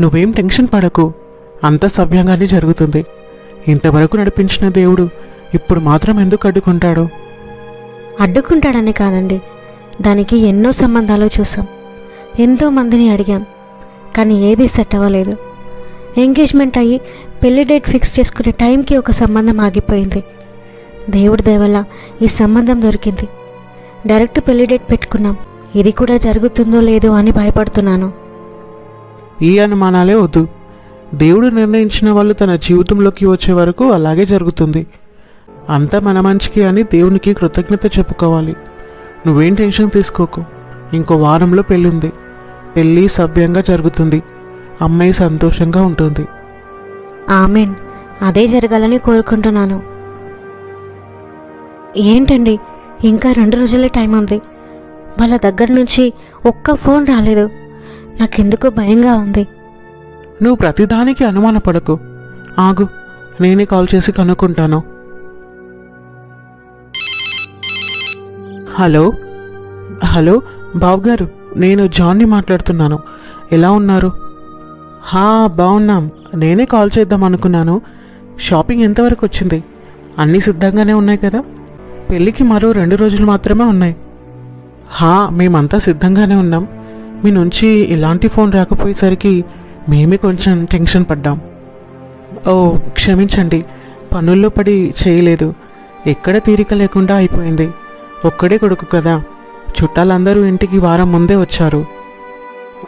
నువ్వేం టెన్షన్ పడకు. అంత సవ్యంగానే జరుగుతుంది. ఇంతవరకు నడిపించిన దేవుడు ఇప్పుడు మాత్రం ఎందుకు అడ్డుకుంటాడు? అడ్డుకుంటాడని కాదండి. దానికి ఎన్నో సంబంధాలు చూసాం. ఎంతో మందిని అడిగాం. కానీ ఏది సెట్ అవ్వలేదు. ఎంగేజ్మెంట్ అయ్యి పెళ్ళి డేట్ ఫిక్స్ చేసుకునే టైంకి ఒక సంబంధం ఆగిపోయింది. దేవుడి దయవల్ల ఈ సంబంధం దొరికింది. డైరెక్ట్ పెళ్ళి డేట్ పెట్టుకున్నాం. ఇది కూడా జరుగుతుందో లేదో అని భయపడుతున్నాను. ఈ అనుమానాలే వద్దు. దేవుడు నిర్ణయించిన వాళ్ళు తన జీవితంలోకి వచ్చే వరకు అలాగే జరుగుతుంది. అంతా మన మంచికి అని దేవునికి కృతజ్ఞత చెప్పుకోవాలి. నువ్వేం టెన్షన్ తీసుకోకు. ఇంకో వారంలో పెళ్ళుంది. పెళ్ళి సభ్యంగా జరుగుతుంది. అమ్మాయి సంతోషంగా ఉంటుంది. ఆమెన్. అదే జరగాలని కోరుకుంటున్నాను. ఏంటండి? ఇంకా రెండు రోజులే టైం ఉంది. వాళ్ళ దగ్గర నుంచి ఒక్క ఫోన్ రాలేదు. నాకెందుకో భయంగా ఉంది. నువ్వు ప్రతిదానికి అనుమానపడకు. ఆగు నేనే కాల్ చేసి కనుక్కుంటాను. హలో హలో బాబు గారు నేను జాన్ని మాట్లాడుతున్నాను. ఎలా ఉన్నారు? హా బాగున్నాం నేనే కాల్ చేద్దాం అనుకున్నాను. షాపింగ్ ఎంతవరకు వచ్చింది? అన్నీ సిద్ధంగానే ఉన్నాయి కదా? పెళ్ళికి మరో రెండు రోజులు మాత్రమే ఉన్నాయి. హా మేమంతా సిద్ధంగానే ఉన్నాం. మీ నుంచి ఇలాంటి ఫోన్ రాకపోయేసరికి మేమే కొంచెం టెన్షన్ పడ్డాం. ఓ క్షమించండి. పనుల్లో పడి చేయలేదు. ఎక్కడ తీరిక లేకుండా అయిపోయింది. ఒక్కడే కొడుకు కదా. చుట్టాలందరూ ఇంటికి వారం ముందే వచ్చారు.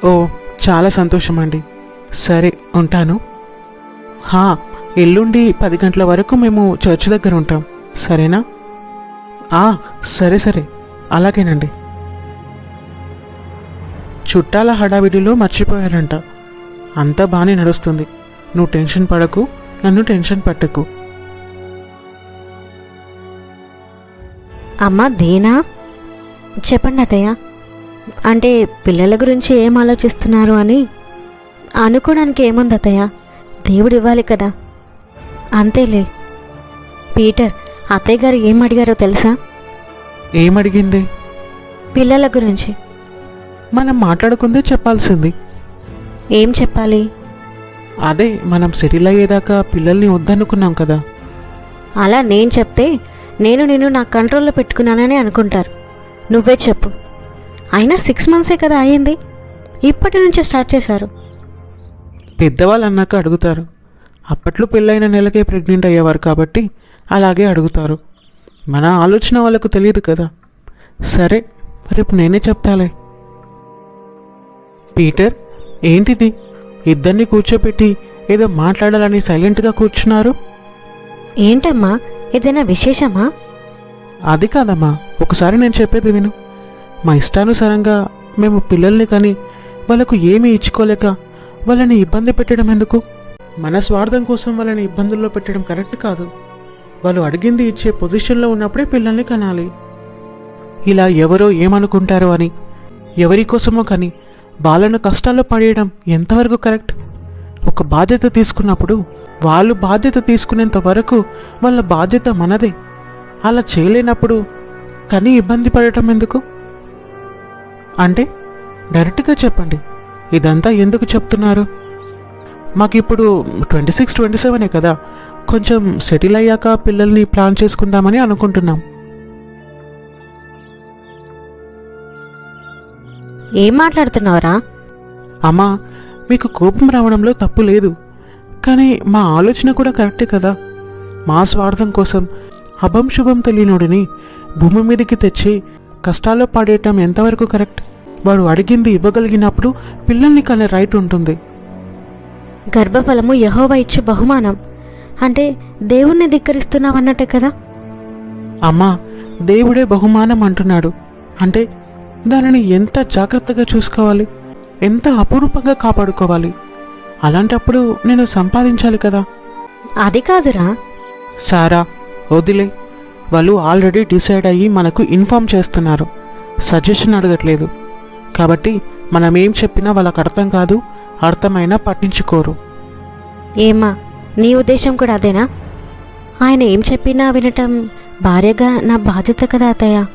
ఓ చాలా సంతోషం అండి సరే ఉంటాను. హా ఎల్లుండి పది గంటల వరకు మేము చర్చ్ దగ్గర ఉంటాం. సరేనా? ఆ సరే సరే. అలాగేనండి. చుట్టాల హడావిడిలో మర్చిపోయారంట. అంతా బాగానే నడుస్తుంది. నువ్వు టెన్షన్ పడకు నన్ను టెన్షన్ పట్టకు. అమ్మ దేనా? చెప్పండి అత్తయ్య. అంటే పిల్లల గురించి ఏం ఆలోచిస్తున్నారు అని? అనుకోవడానికి ఏముంది అత్తయ్య? దేవుడు ఇవ్వాలి కదా. అంతేలే. పీటర్ అత్తయ్య గారు ఏం అడిగారో తెలుసా? ఏమడిగింది? పిల్లల గురించి. మనం మాట్లాడుకుందే చెప్పాల్సింది. ఏం చెప్పాలి? అదే మనం సెటిల్ అయ్యేదాకా పిల్లల్ని వద్దనుకున్నాం కదా. అలా నేను చెప్తే నేను నేను నా కంట్రోల్లో పెట్టుకున్నానని అనుకుంటారు. నువ్వే చెప్పు. అయినా సిక్స్ మంత్సే కదా అయ్యింది. ఇప్పటి నుంచే స్టార్ట్ చేశారు. పెద్దవాళ్ళు అన్నాక అడుగుతారు. అప్పట్లో పెళ్ళైన నెలకే ప్రెగ్నెంట్ అయ్యేవారు కాబట్టి అలాగే అడుగుతారు. మన ఆలోచన వాళ్ళకు తెలియదు కదా. సరే రేపు నేనే చెప్తాలే. పీటర్ ఏంటిది? ఇద్దరిని కూర్చోపెట్టి ఏదో మాట్లాడాలని సైలెంట్గా కూర్చున్నారు? ఏంటమ్మా? ఏదైనా విశేషమా? అది కాదమ్మా. ఒకసారి నేను చెప్పేది విను. మా ఇష్టానుసారంగా మేము పిల్లల్ని కానీ వాళ్ళకు ఏమీ ఇచ్చుకోలేక వాళ్ళని ఇబ్బంది పెట్టడం ఎందుకు? మన స్వార్థం కోసం వాళ్ళని ఇబ్బందుల్లో పెట్టడం కరెక్ట్ కాదు. వాళ్ళు అడిగింది ఇచ్చే పొజిషన్లో ఉన్నప్పుడే పిల్లల్ని కనాలి. ఇలా ఎవరో ఏమనుకుంటారో అని ఎవరి కోసమో కానీ వాళ్ళను కష్టాల్లో పడేయడం ఎంతవరకు కరెక్ట్? ఒక బాధ్యత తీసుకున్నప్పుడు వాళ్ళు బాధ్యత తీసుకునేంత వరకు వాళ్ళ బాధ్యత మనదే. అలా చేయలేనప్పుడు కానీ ఇబ్బంది పడటం ఎందుకు? అంటే డైరెక్ట్గా చెప్పండి. ఇదంతా ఎందుకు చెప్తున్నారు? మాకు ఇప్పుడు ట్వంటీ సిక్స్ ట్వంటీ సెవెనే కదా. కొంచెం సెటిల్ అయ్యాక పిల్లల్ని ప్లాన్ చేసుకుందామని అనుకుంటున్నాం. ఏం మాట్లాడుతున్నావురా? అమ్మా మీకు కోపం రావడంలో తప్పు లేదు. కానీ మా ఆలోచన కూడా కరెక్టే కదా. మా స్వార్థం కోసం అభం శుభం తెలియనోడిని భూమి మీదకి తెచ్చి కష్టాల్లో పడేయటం ఎంతవరకు కరెక్ట్? వాడు అడిగింది ఇవ్వగలిగినప్పుడు పిల్లల్ని కనే రైట్ ఉంటుంది. గర్భఫలము యహోవా ఇచ్చు బహుమానం. అంటే దేవుణ్ణి ధిక్కరిస్తున్నావన్నట్టే కదా? అమ్మా దేవుడే బహుమానం అంటున్నాడు. అంటే దానిని ఎంత జాగ్రత్తగా చూసుకోవాలి? ఎంత అపురూపంగా కాపాడుకోవాలి? అలాంటప్పుడు నేను సంపాదించాలి కదా? అది కాదురా. సారా వదిలే. వాళ్ళు ఆల్రెడీ డిసైడ్ అయ్యి మనకు ఇన్ఫామ్ చేస్తున్నారు. సజెషన్ అడగట్లేదు. కాబట్టి మనం ఏం చెప్పినా వాళ్ళకి అర్థం కాదు అర్థమైనా పట్టించుకోరు. ఏమా నీ ఉద్దేశం కూడా అదేనా? ఆయన ఏం చెప్పినా వినటం భార్యగా నా బాధ్యత కదా అత్తయ్య.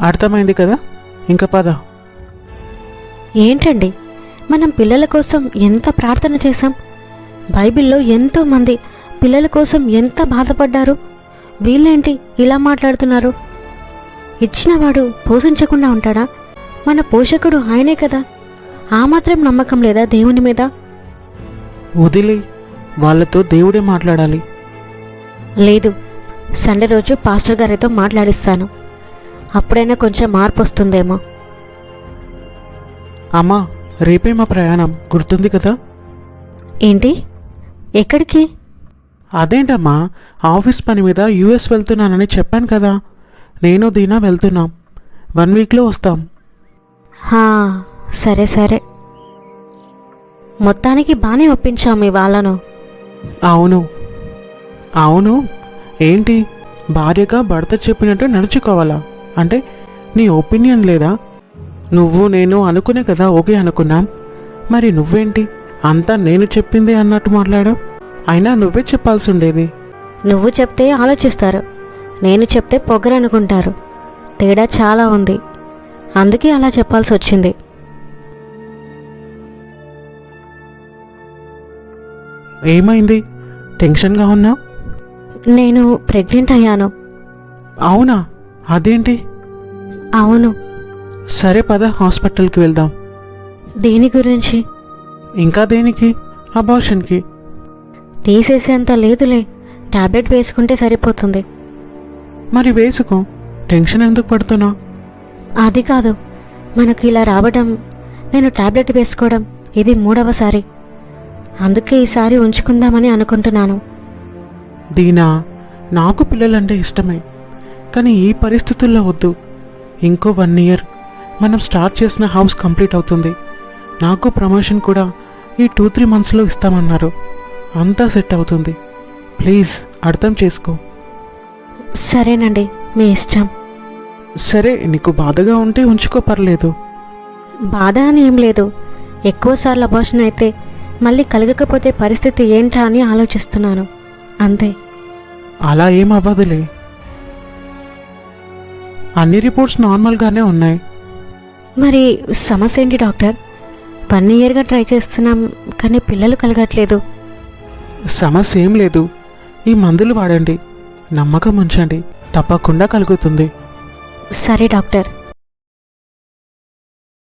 అర్థమైంది కదా? ఇంకా పద. ఏంటండి? మనం పిల్లల కోసం ఎంత ప్రార్థన చేశాం? బైబిల్లో ఎంతో మంది పిల్లల కోసం ఎంత బాధపడ్డారు? వీళ్ళేంటి ఇలా మాట్లాడుతున్నారు? ఇచ్చినవాడు పోషించకుండా ఉంటాడా? మన పోషకుడు ఆయనే కదా? ఆ మాత్రం నమ్మకం లేదా దేవుని మీద? వదిలి వాళ్ళతో దేవుడే మాట్లాడాలి. లేదు సండే రోజు పాస్టర్ గారితో మాట్లాడిస్తాను. అప్పుడైనా కొంచెం మార్పు వస్తుందేమో. అమ్మా రేపే మా ప్రయాణం. గుర్తుంది కదా? ఏంటి? ఎక్కడికి? అదేంటమ్మా ఆఫీస్ పని మీద యూఎస్ వెళ్తున్నానని చెప్పాను కదా. నేను దీనా వెళ్తున్నాం. వన్ వీక్లో వస్తాం. హా సరే సరే. మొత్తానికి బాగానే ఒప్పించాం మీ వాళ్ళను అవును. అవును? ఏంటి? భార్యగా భర్త చెప్పినట్టు నడుచుకోవాలా? అంటే నీ ఒపీనియన్ లేదా? నువ్వు నేను అనుకునే కదా ఓకే అనుకున్నాం. మరి నువ్వేంటి? అంతా నేను చెప్పిందే అన్నట్టు మాట్లాడావు? అయినా నువ్వే చెప్పాల్సి ఉండేది నువ్వు చెప్తే ఆలోచిస్తారు. నేను చెప్తే పొగరనుకుంటారు తేడా చాలా ఉంది. అందుకే అలా చెప్పాల్సి వచ్చింది ఏమైంది? టెన్షన్గా ఉన్నావు? నేను ప్రెగ్నెంట్ అయ్యాను. అవునా? అదేంటి? అవును. సరే పద హాస్పిటల్కి వెళ్దాం. దీని గురించి? ఇంకా దేనికి? అబార్షన్కి. తీసేసేంత లేదులే. టాబ్లెట్ వేసుకుంటే సరిపోతుంది. మరి వేసుకో. టెన్షన్ ఎందుకు పడుతున్నావు అది కాదు. మనకు ఇలా రావడం నేను టాబ్లెట్ వేసుకోవడం ఇది మూడవసారి. అందుకే ఈసారి ఉంచుకుందామని అనుకుంటున్నాను. దీనా? నాకు పిల్లలంటే ఇష్టమే. కానీ ఈ పరిస్థితుల్లో వద్దు. ఇంకో వన్ ఇయర్ మనం స్టార్ట్ చేసిన హౌస్ కంప్లీట్ అవుతుంది. నాకు ప్రమోషన్ కూడా ఈ టూ త్రీ మంత్స్లో ఇస్తామన్నారు. అంతా సెట్ అవుతుంది. ప్లీజ్ అర్థం చేసుకో. సరేనండి మీ ఇష్టం. సరే నీకు బాధగా ఉంటే ఉంచుకో పర్లేదు. బాధ అని ఏం లేదు. ఎక్కువసార్లు అబార్షన్ అయితే మళ్ళీ కలగకపోతే పరిస్థితి ఏంటా అని ఆలోచిస్తున్నాను. అంతే. అలా ఏం అవ్వదులే. అన్ని రిపోర్ట్స్ నార్మల్గానే ఉన్నాయి. మరి సమస్య ఏంటి డాక్టర్? వన్ ఇయర్గా ట్రై చేస్తున్నాం కానీ పిల్లలు కలగట్లేదు. సమస్య ఏం లేదు. ఈ మందులు వాడండి. నమ్మకం ఉంచండి. తప్పకుండా కలుగుతుంది. సరే డాక్టర్.